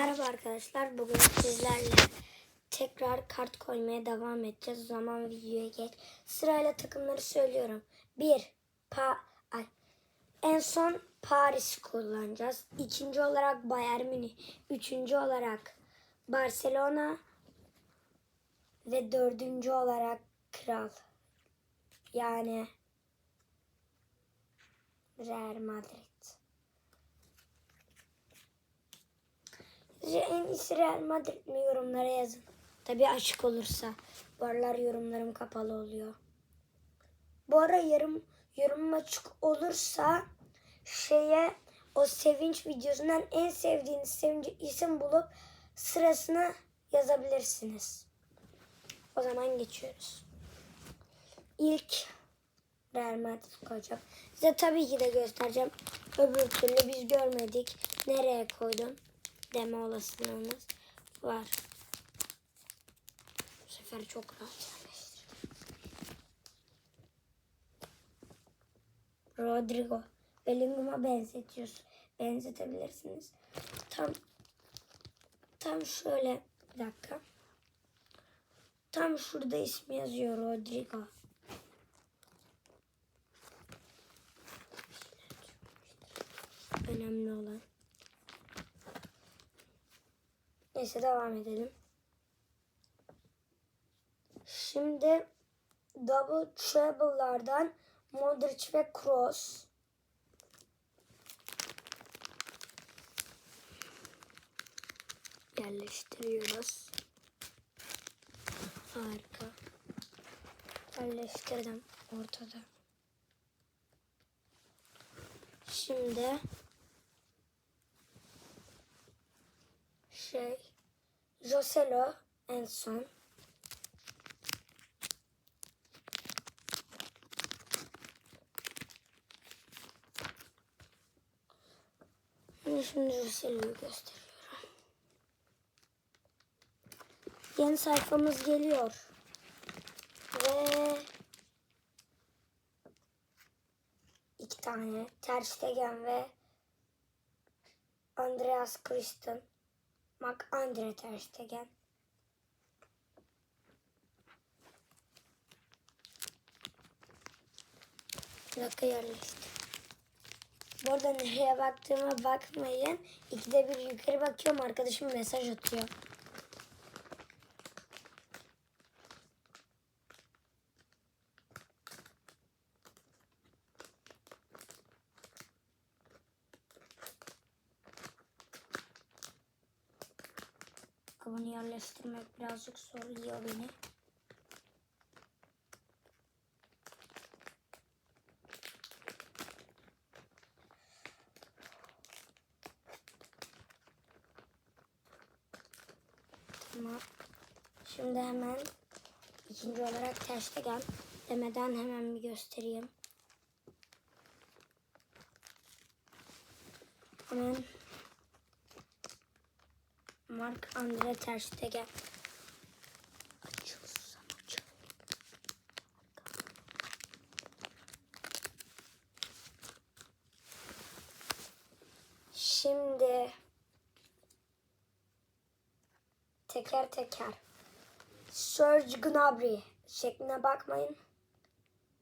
Merhaba arkadaşlar. Bugün sizlerle tekrar kart koymaya devam edeceğiz. Zaman videoya geç. Sırayla takımları söylüyorum. 1. Pa ay. En son Paris kullanacağız. İkinci olarak Bayern Münih. Üçüncü olarak Barcelona. Ve dördüncü olarak Kral. Yani Real Madrid. En Real Madrid mi yorumlara yazın. Tabii açık olursa. Bu aralar yorumlarım kapalı oluyor. Bu ara yarım, yorumum açık olursa şeye o sevinç videosundan en sevdiğiniz sevinci isim bulup sırasını yazabilirsiniz. O zaman geçiyoruz. İlk Real Madrid koyacağım. Size tabii ki de göstereceğim. Öbür türlü biz görmedik. Nereye koydum? Deme olasılığınız var. Bu sefer çok rahat. Rodrigo. Bellingham'a benzetiyoruz. Benzetebilirsiniz. Tam tam şöyle bir dakika. Tam şurada ismi yazıyor Rodrigo. Önemli olan. Neyse devam edelim. Şimdi double treble'lardan Modric ve Kroos. Yerleştiriyoruz. Harika. Yerleştirdim ortada. Şimdi şey Joselo en son. Şimdi, şimdi Joselo'yu gösteriyorum. Yeni sayfamız geliyor. Ve iki tane Ter Stegen ve Andreas Christen. Mark Andre Ter Stegen. Dakika yerleştir. Bu arada nereye baktığıma bakmayın. İkide bir yukarı bakıyorum. Arkadaşım mesaj atıyor. Bunu yerleştirmek birazcık zorluyor beni. Tamam. Şimdi hemen ikinci olarak terste gel demeden hemen bir göstereyim. Hemen Mark Andre Ter Stegen. Açılsam açıl. Şimdi teker teker Serge Gnabry şekline bakmayın.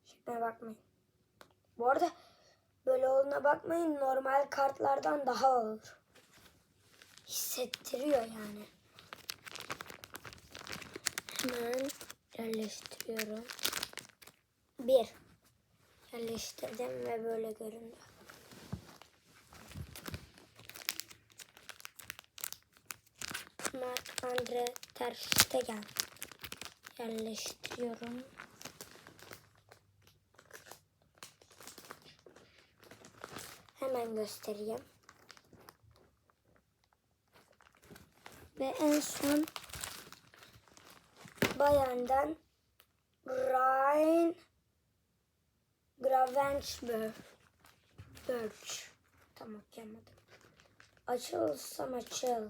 Şekline bakmayın. Bu arada böyle olduğuna bakmayın. Normal kartlardan daha ağır hissettiriyor yani. Hemen yerleştiriyorum. Bir. Yerleştirdim ve böyle göründü. Mark Andre Ter Stegen. Yerleştiriyorum. Hemen göstereyim. Ve en son Bayern'den Gravenberch. Birch. Tam okuyamadım. Açılsam açıl.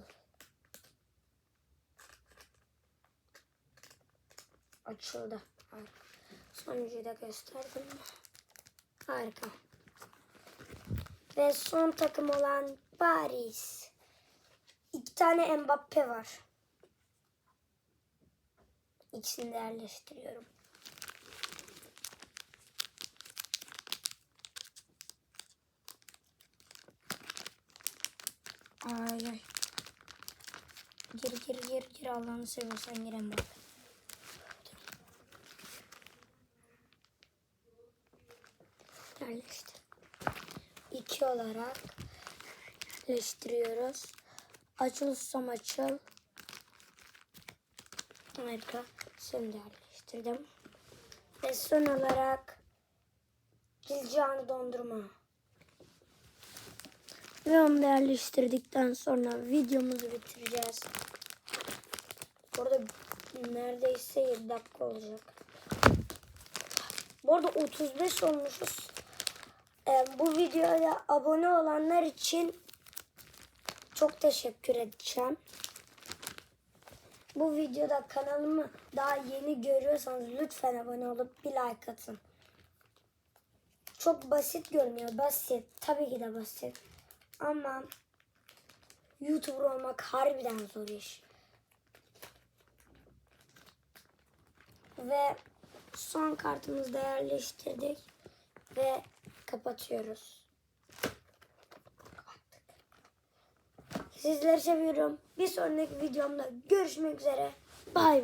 Açıldı. Sonuncuyu da gösterdim? Harika. Ve son takım olan Paris. Tane Mbappe var. İkisini de yerleştiriyorum. Ay ay. Gir gir gir gir Allah'ını seversen gir Mbappe. Yerleştir. İki olarak yerleştiriyoruz. Açılırsam açıl. Harika. Şimdi yerleştirdim. Ve son olarak Cilcanı dondurma. Ve onu yerleştirdikten sonra videomuzu bitireceğiz. Burada neredeyse 7 dakika olacak. Bu arada 35 olmuşuz. Ee, bu videoya abone olanlar için çok teşekkür edeceğim. Bu videoda kanalımı daha yeni görüyorsanız lütfen abone olup bir like atın. Çok basit görünüyor. Basit. Tabii ki de basit. Ama YouTuber olmak harbiden zor iş. Ve son kartımızı da yerleştirdik. Ve kapatıyoruz. Sizleri seviyorum. Bir sonraki videomda görüşmek üzere. Bay bay.